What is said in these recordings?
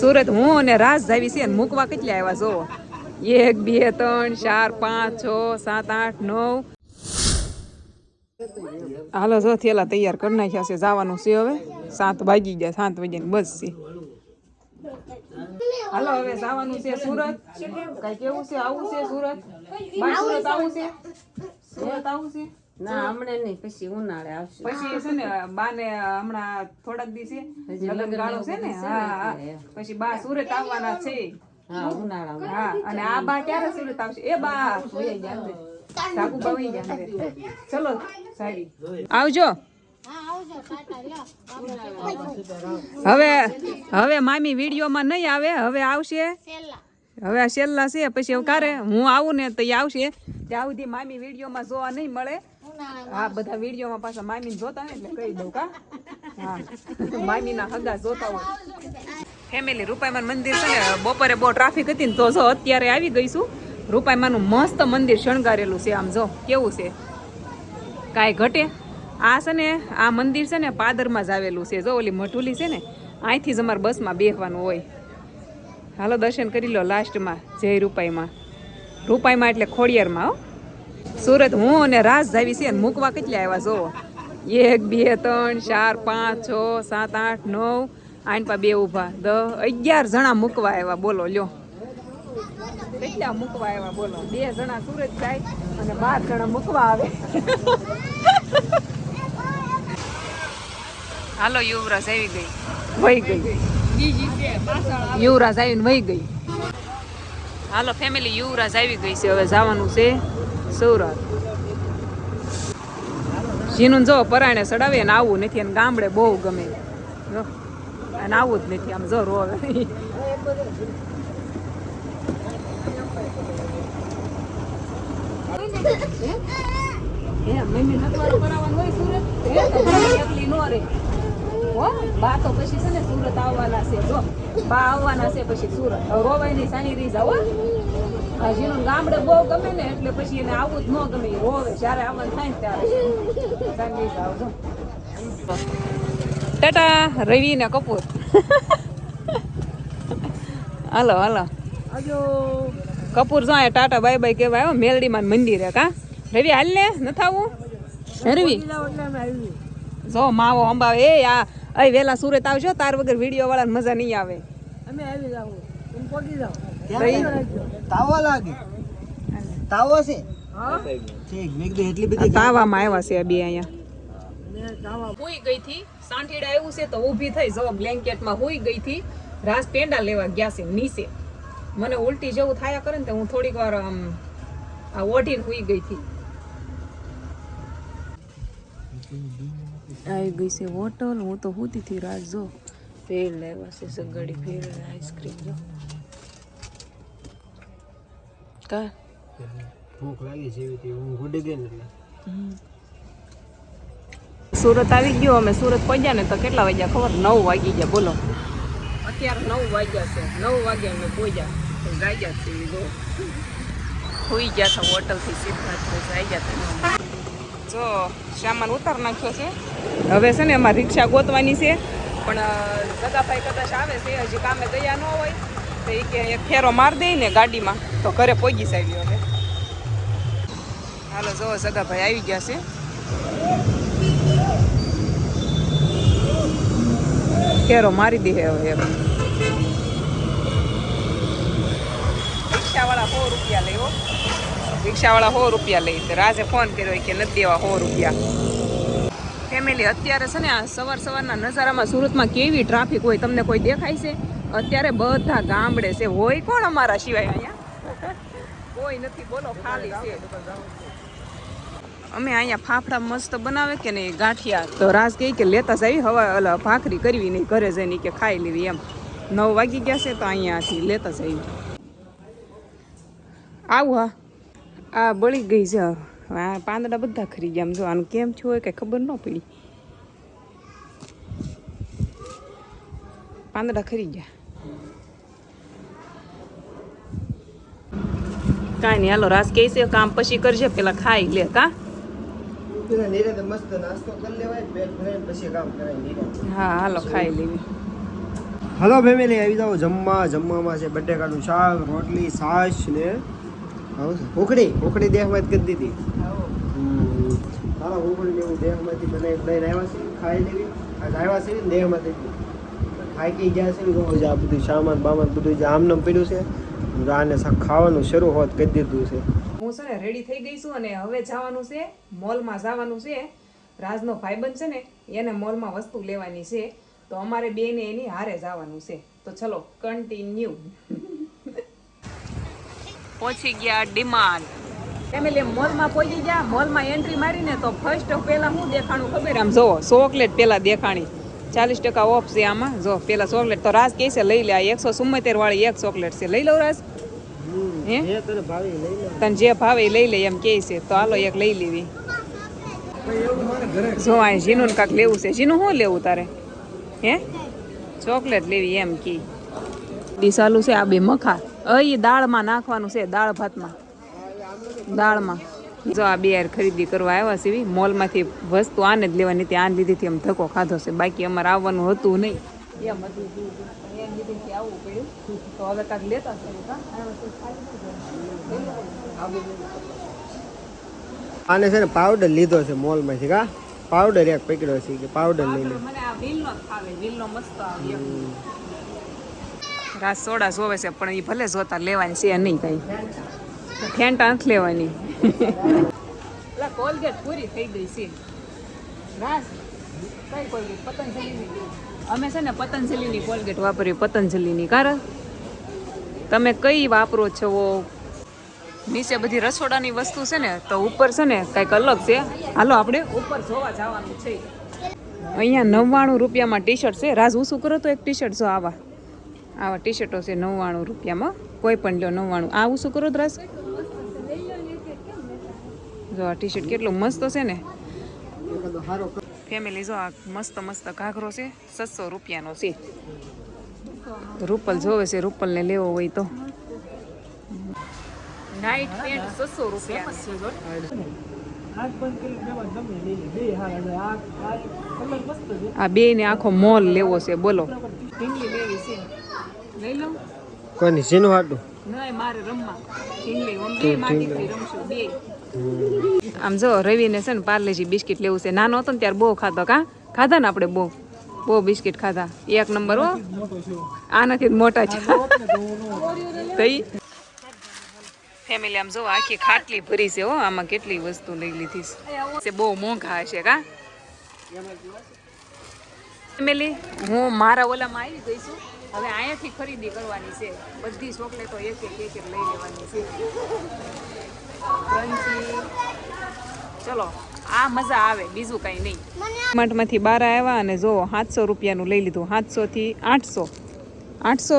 સુરત હું અને રાસ જાવી છે મૂકવા કેટલા આવ્યા જો એક, બે, ત્રણ, ચાર, પાંચ, છ, સાત, આઠ, નવ. હાલો, જો થેલા તૈયાર કરી નાખ્યા છે, જવાનું છે હવે. સાત વાગી ગયા, સાત વાગ્યાની બસ છે. હાલો, હવે જવાનું છે સુરત. કઈ કેવું છે? આવું છે સુરત? સુરત આવું છે? સુરત આવું છે? ના હમણાં નહીં પછી ઉનાળે આવશે. પછી છે ને બાને હમણાં થોડાક દી છે લગ્ન ગાળો છે ને ને હા. પછી બા સુરત આવવાના છે. હા ઉનાળામાં. હા અને આ બા ક્યારે સુરત આવશે? એ બા સાકુ બા ચલો સારી આવજો. હવે હવે મામી વિડીયોમાં નહીં આવે હવે આવશે. હવે આ છેલ્લા છે પછી હવે કારે હું આવું ને તો આવશે. ત્યાં સુધી મામી વિડીયોમાં જોવા નહીં મળે. હા બધા વિડીયોમાં પાછા મામીને જોતા ને એટલે કહી દઉં કા? હા. મામીના હગા જોતા હોય. ફેમિલી રૂપાઈમાન મંદિર છે ને બપોરે બહુ ટ્રાફિક હતી ને તો જો અત્યારે આવી ગઈ છું. રૂપાઈમાનું મસ્ત મંદિર શણગારેલું છે આમ જો કેવું છે? કાંઈ ઘટે? આ છે ને આ મંદિર છે ને પાદરમાં જ આવેલું છે. જો ઓલી મઠુલી છે ને અહીંથી જ અમારે બસમાં બેસવાનું હોય. હાલો દર્શન કરી લો લાસ્ટમાં જય રૂપાઈમાં રૂપાઈમાં એટલે ખોડિયારમાં હો. સુરત હું અને રાસ જાવી છે મૂકવા કેટલા આવ્યા જો એક બે ત્રણ ચાર પાંચ છ સાત આઠ નવ આઈન પા બે ઊભા. દસ અગિયાર જણા મૂકવા આવ્યા બોલો લ્યો. કેટલા મૂકવા આવ્યા બોલો. બે જણા સુરત જાય અને બાર જણા મૂકવા આવે. હાલો યુવરાજ આવી ગઈ. વહી ગઈ. યુવરાજ આવીને વહી ગઈ. હાલો ફેમિલી યુવરાજ આવી ગઈ છે. હવે જવાનું છે. સૌરાષ્ટ્ર. જીનું જો પરાણે ચડાવે ને આવું નથી, અને ગામડે બહુ ગમે. જો, અને આવું જ નથી, આમ જો રોવે મમ્મી નકવારો કરાવવાનો હોય સુરત? એકલી નો બા તો પછી છે ને સુરત આવવાના છે. જો, બા આવવાના છે પછી સુરત. રોવાય નહીં સાની જાવ હો. જીનું ગામડે બહુ ગમે ને એટલે પછી એને આવું જ ન ગમે. રોવે જ્યારે આવવાનું થાય ને ત્યારે. જાવ ટાટા રવિ ને કપૂર. Hello hello. કપૂર જો ટાટા બાય બાય કહેવાય હો મેલડીમાં મંદિરે કા? રવિ હાલ ને ન આવું રવિ? જો માવો અંબાવે. એ આ અહીં વેલા સુરત આવજો તાર વગર વીડિયો વાળાને મજા નહીં આવે. તાવો લાગે. તાવો છે? ઠીક મેં કીધું એટલી બધી તાવામાં આવ્યા છે બે અહીંયા. હુઈ ગઈ થી સાંઠીડા આવ્યું છે તો ઊભી થઈ જો બ્લેન્કેટમાં હુઈ ગઈ થી રાસ પેંડા લેવા ગયા છે નીચે. મને ઉલટી જેવું થાયા કરે ને તો હું થોડીક વાર આમ આ ઓઢીને હુઈ ગઈ થી. આવી ગઈ છે હોટલ હું તો હુતી થી રાત જો. ભેળ લેવા છે સગડી ભેળ આઈસ્ક્રીમ જો. કા? ભૂખ લાગી જેવી તે ઊંઘ ઉડી ગઈ ને એટલે. સુરત આવી ગયો અમે સુરત પહોંચ્યા ને તો કેટલા વાગ્યા ખબર? નવ વાગી ગયા બોલો. અત્યારે નવ વાગ્યા છે નવ વાગ્યા અમે પહોંચ્યા. ગાગ્યા જાગ્યા છે ઈ હોઈ ગયા હતા હોટલથી સીધા જાગ્યા હતા જો સામાન ઉતાર નાખ્યો છે. હવે છે ને અમારે રિક્ષા ગોતવાની છે. પણ જગાભાઈ કદાચ આવે છે હજી કામે ગયા ન હોય તો એ કે એક ફેરો માર દે ને ગાડીમાં. તો ઘરે પહોંચી સાહેબ હવે. હાલો જો સગાભાઈ આવી ગયા છે. કેરો મારી દે હવે એમ. રિક્ષાવાળા સો રૂપિયા લેવો રિક્ષાવાળા સો રૂપિયા લઈ રાજે ફોન કર્યો કે નથી દેવા સો રૂપિયા. ફેમિલી અત્યારે છે ને આ સવાર સવારના નજારામાં સુરતમાં કેવી ટ્રાફિક હોય, તમને કોઈ દેખાય છે? અત્યારે બધા ગામડે છે. હોય કોણ અમારા સિવાય અહીંયા? કોઈ નથી બોલો ખાલી છે. અમે અહીંયા ફાફડા મસ્ત બનાવે કે નહીં? ગાંઠિયા તો રાજ કહે કે લેતા જ આવી હવા ઓલા ભાખરી કરવી નહીં ઘરે જઈને કે ખાઈ લેવી એમ. નવ વાગી ગયા છે તો અહીંયાથી લેતા જ આવી. આવું હા. આ બળી ગઈ છે. આ પાંદડા બધા ખરી ગયા. આમ જો આનું કેમ છું હોય કઈ ખબર ન પડી. પાંદડા ખરી ગયા. કાંઈ નહીં. હાલો રાસ કહે છે? કામ પછી કરજે. પેલા ખાઈ લે કા? પેલા નિરાતે મસ્ત નાસ્તો કરી લેવાય પેટ ભરાય પછી કામ કરાય હા હાલો ખાઈ લેવી. હલો ફેમિલી આવી જાઓ. જમવા જમવામાં છે બટેકાનું શાક રોટલી છાશ ને ઉખડી ઉખડી દેહમાં કરી દીધી. હમ. ઉખડી એવું દેહમાંથી બનાવી લઈને આવ્યા છે ખાઈ લેવી. આજ આવ્યા છે દેહમાંથી. થાકી ગયા છે આ બધું સામાન બામાન બધું જે આમનામ પીડ્યું છે સા- ખાવાનું શરૂ હોત કરી દીધું છે. હું છે ને રેડી થઈ ગઈ છું અને હવે જવાનું છે મોલમાં જવાનું છે. રાજનો ભાઈબંધ છે ને એને મોલમાં વસ્તુ લેવાની છે. તો અમારે બેને એની હારે જવાનું છે. તો ચલો કન્ટિન્યુ પહોંચી ગયા ડિમાન્ડ ફેમિલી મોલમાં પહોંચી ગયા. મોલમાં એન્ટ્રી મારીને તો ફર્સ્ટ પહેલા હું દેખાણું ખબર આમ જોવો ચોકલેટ પહેલા દેખાણી. ચાલીસ ટકા ઓફ છે આમાં. જો પેલા ચોકલેટ તો રાજ કહે છે લઈ લે એકસો ચુમ્મોતેર વાળી એક ચોકલેટ છે. લઈ લઉં રાજ. હે? તને લે. જે ભાવે લઈ લે એમ કહે છે. તો હાલો એક લઈ લેવી. જો આ જીનું કાંક લેવું છે. જીનું શું લેવું તારે? હે? ચોકલેટ લેવી એમ કી દિશાલું છે આ બે મખા. અહીં દાળમાં નાખવાનું છે દાળ ભાતમાં. દાળમાં. જો આ બે યાર ખરીદી કરવા આવ્યા છે મોલમાંથી વસ્તુ આને જ લેવાની હતી આને લીધીથી એમ ધક્કો ખાધો છે. બાકી અમારે આવવાનું હતું નહીં. એમ હતું લીધેથી આવવું પડ્યું. તો હવે કાંઈક લેતા આને છે ને પાવડર લીધો છે મોલમાંથી કા? પાવડર એક પકડ્યો છે કે પાવડર લઈ લે. રાસ સોડા જોવે છે પણ એ ભલે જોતા લેવાની છે નહીં કઈ. ફેંટા નથી લેવાની. એટલે કોલગેટ પૂરી થઈ ગઈ છે. રાસ. કઈ કોલગેટ? પતંજલિની અમે છે ને પતંજલિની કોલગેટ વાપરી પતંજલિની. કારણ તમે કઈ વાપરો છો? નીચે બધી રસોડાની વસ્તુ છે ને તો ઉપર છે ને કંઈક અલગ છે. હાલો આપણે. ઉપર જોવા જવાનું છે. અહીંયા નવ્વાણું રૂપિયામાં ટી શર્ટ છે. રાજ શું કરો તો એક ટી શર્ટ છો આવા. આવા ટી શર્ટો છે નવ્વાણું રૂપિયામાં. કોઈ પણ લ્યો નવ્વાણું. આ શું કરો રાજ જો આ ટી શર્ટ કેટલું મસ્ત છે ને. ફેમિલી જો આ મસ્ત મસ્ત ઘાઘરો છે સત્સો રૂપિયાનો છે. રૂપલ જોવે છે રૂપલને લેવો હોય તો. નાઇટ પેન્ટ સત્સો રૂપિયા. આ બે ને આખો મોલ લેવો છે બોલો. કોની લેવી છે. લઈ લઉં. કોઈની સીનું હાટું? નહીં મારે રમવા. ઢીંગલી બે માટીથી રમશું બે આમ જો રવિને છે ને પાર્લેજી બિસ્કિટ લેવું છે. નાનો હતો ને ત્યારે બહુ ખાતો કા? ખાધા ને આપણે બહુ? બહુ બિસ્કિટ ખાધા. એક નંબર હો. આનાથી મોટા છે. કઈ ફેમિલી આમ જો આખી ખાટલી ભરી છે હો. આમાં કેટલી વસ્તુ લઈ લીધી છે. બહુ મોંઘા હશે કા? ફેમિલી, હું મારા ઓલામાં આવી ગઈ છું. હવે અહીંયાથી ખરીદી કરવાની છે. બધી ચોકલેટો એક એક એક લઈ લેવાની છે. ક્રન્ચી ચલો આ મજા આવે બીજું કાંઈ નહીં. માંથી બાર આવ્યા અને જો સાતસો રૂપિયાનું લઈ લીધું સાતસોથી આઠસો. આઠસો?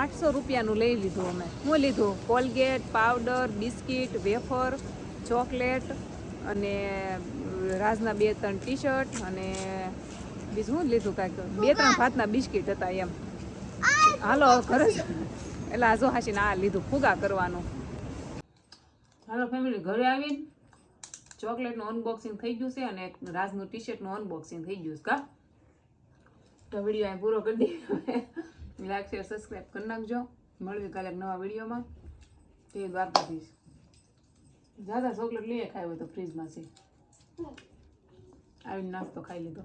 આઠસો રૂપિયાનું લઈ લીધું અમે. શું લીધું? Colgate powder biscuit wafer chocolate અને રાજના બે ત્રણ ટી શર્ટ અને બીજું શું લીધું કાંઈક? બે ત્રણ ભાતના બિસ્કિટ હતા એમ. હાલો ઘરે જ. એટલે આ જો હાસીને આ લીધું ફુગા કરવાનું. હાલો ફેમિલી ઘરે આવીને ચોકલેટનું અનબોક્સિંગ થઈ ગયું છે અને રાજનું ટી શર્ટનું અનબોક્સિંગ થઈ ગયું છે કા? તો વીડિયો અહીં પૂરો કરી દઈએ. લાઈક શેર સબસ્ક્રાઈબ કરી નાખજો. મળવી કાલે નવા વિડીયોમાં તે દ્વારકાધીશ. જ્યાદા ચોકલેટ લઈએ ખાય હોય તો ફ્રીજમાં છે. આવીને નાસ્તો ખાઈ લીધો.